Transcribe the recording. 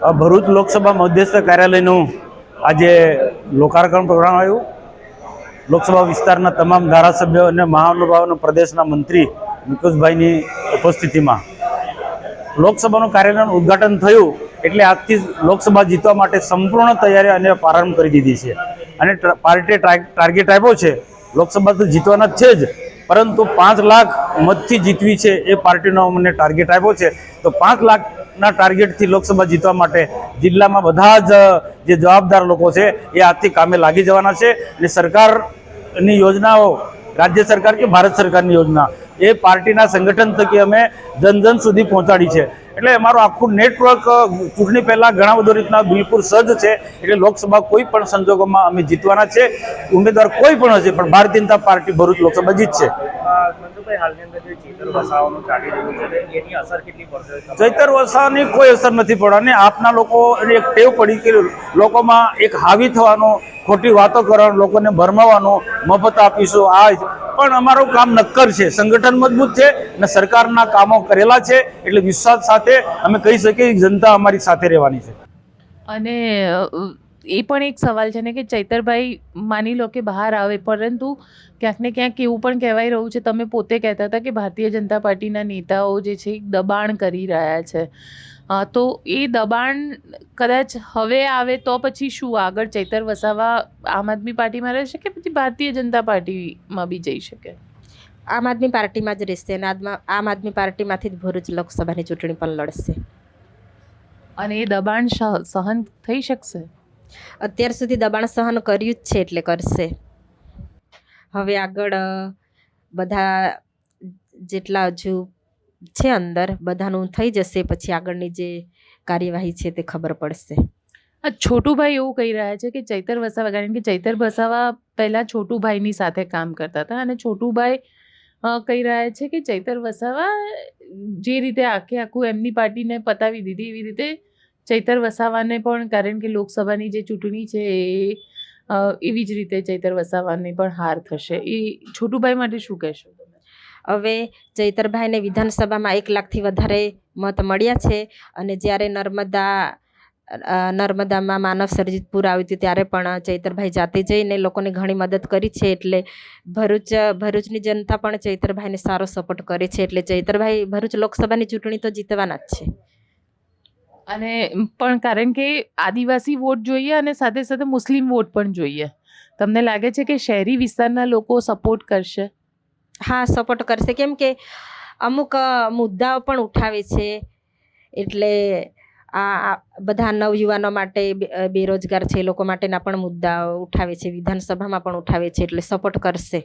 ભરૂચ લોકસભા મધ્યસ્થ કાર્યાલયનું આજે લોકાર્પણ પ્રોગ્રામ આવ્યું. લોકસભા વિસ્તારના તમામ ધારાસભ્યો અને મહાનુભાવોના પ્રદેશના મંત્રી મુકેશભાઈની ઉપસ્થિતિમાં. લોકસભાનું કાર્યાલયનું ઉદ્ઘાટન થયું એટલે આજથી લોકસભા જીતવા માટે સંપૂર્ણ તૈયારી અને પ્રારંભ કરી દીધી છે. અને પાર્ટી ટાર્ગેટ આપ્યો છે. લોકસભા તો જીતવાના જ છે જ, પરંતુ પાંચ લાખ મતથી જીતવી છે એ પાર્ટીનો અમને ટાર્ગેટ આપ્યો છે. તો પાંચ લાખના ટાર્ગેટથી લોકસભા જીતવા માટે જિલ્લામાં બધા જ જે જવાબદાર લોકો છે એ આજથી કામે લાગી જવાના છે અને સરકારની યોજનાઓ, રાજ્ય સરકાર કે ભારત સરકારની યોજના, એ પાર્ટીના સંગઠન થકી અમે જન જન સુધી પહોંચાડી છે. એટલે અમારું આખું નેટવર્ક ચૂંટણી પહેલાં ઘણા બધો રીતના બિલકુલ સજ્જ છે. એટલે લોકસભા કોઈ પણ સંજોગોમાં અમે જીતવાના છે. ઉમેદવાર કોઈ પણ હશે પણ ભારતીય જનતા પાર્ટી ભરૂચ લોકસભા જીતશે ચિત્ર વસાવાનું કોઈ અસર નથી પડવાની. આપના લોકો એક ટેવ પડી કે લોકોમાં એક હાવી થવાનો ખોટી વાતો કરવાનો લોકોને ભરમાવાનો મફત આપીશું. આ. પણ અમારું કામ નક્કર છે. સંગઠન મજબૂત છે અને સરકારના કામો કરેલા છે એટલે વિશ્વાસ સાથે અમે કહી શકીએ જનતા અમારી સાથે રહેવાની છે. અને એ પણ એક સવાલ છે ને કે ચૈતરભાઈ માની લો કે બહાર આવે, પરંતુ ક્યાંક ને ક્યાંક એવું પણ કહેવાય રહ્યું છે. તમે પોતે કહેતા હતા કે ભારતીય જનતા પાર્ટીના નેતાઓ જે છે દબાણ કરી રહ્યા છે. તો એ દબાણ કદાચ હવે આવે તો પછી શું? આગળ ચૈતર વસાવા આમ આદમી પાર્ટીમાં રહેશે કે પછી ભારતીય જનતા પાર્ટીમાં બી જઈ શકે? આમ આદમી પાર્ટીમાં જ રહેશે અને આમ આદમી પાર્ટીમાંથી જ ભરૂચ લોકસભાની ચૂંટણી પણ લડશે. અને એ દબાણ સહ- સહન થઈ શકશે? અત્યાર સુધી દબાણ સહન કર્યું જ છે એટલે કરશે. હવે આગળ બધા જેટલા હજુ છે અંદર, બધાનું થઈ જશે, પછી આગળની જે કાર્યવાહી છે તે ખબર પડશે. આ છોટુભાઈ એવું કહી રહ્યા છે કે ચૈતર વસાવા, કારણ કે ચૈતર વસાવા પહેલાં છોટુભાઈની સાથે કામ કરતા હતા અને છોટુભાઈ કહી રહ્યા છે કે ચૈતર વસાવા જે રીતે આખે આખું એમની પાર્ટીને પતાવી દીધી, એવી રીતે ચૈતર વસાવાને પણ, કારણ કે લોકસભાની જે ચૂંટણી છે એ એવી જ રીતે ચૈતર વસાવાની પણ હાર થશે. એ છોટુભાઈ માટે શું કહેશો? હવે ચૈતરભાઈને વિધાનસભામાં એક લાખથી વધારે મત મળ્યા છે અને જ્યારે નર્મદા નર્મદામાં માનવ સર્જિત પૂર આવ્યું હતું ત્યારે પણ ચૈતરભાઈ જાતે જઈને લોકોને ઘણી મદદ કરી છે એટલે ભરૂચ, ભરૂચની જનતા પણ ચૈતરભાઈને સારો સપોર્ટ કરે છે એટલે ચૈતરભાઈ ભરૂચ લોકસભાની ચૂંટણી તો જીતવાના જ છે. અને પણ કારણ કે આદિવાસી વોટ જોઈએ અને સાથે સાથે મુસ્લિમ વોટ પણ જોઈએ. તમને લાગે છે કે શહેરી વિસ્તારના લોકો સપોર્ટ કરશે? હા સપોર્ટ કરશે. કેમ કે અમુક મુદ્દાઓ પણ ઉઠાવે છે. એટલે આ બધા નવયુવાનો માટે બેરોજગાર છે એ લોકો માટેના પણ મુદ્દાઓ ઉઠાવે છે. વિધાનસભામાં પણ ઉઠાવે છે. એટલે સપોર્ટ કરશે.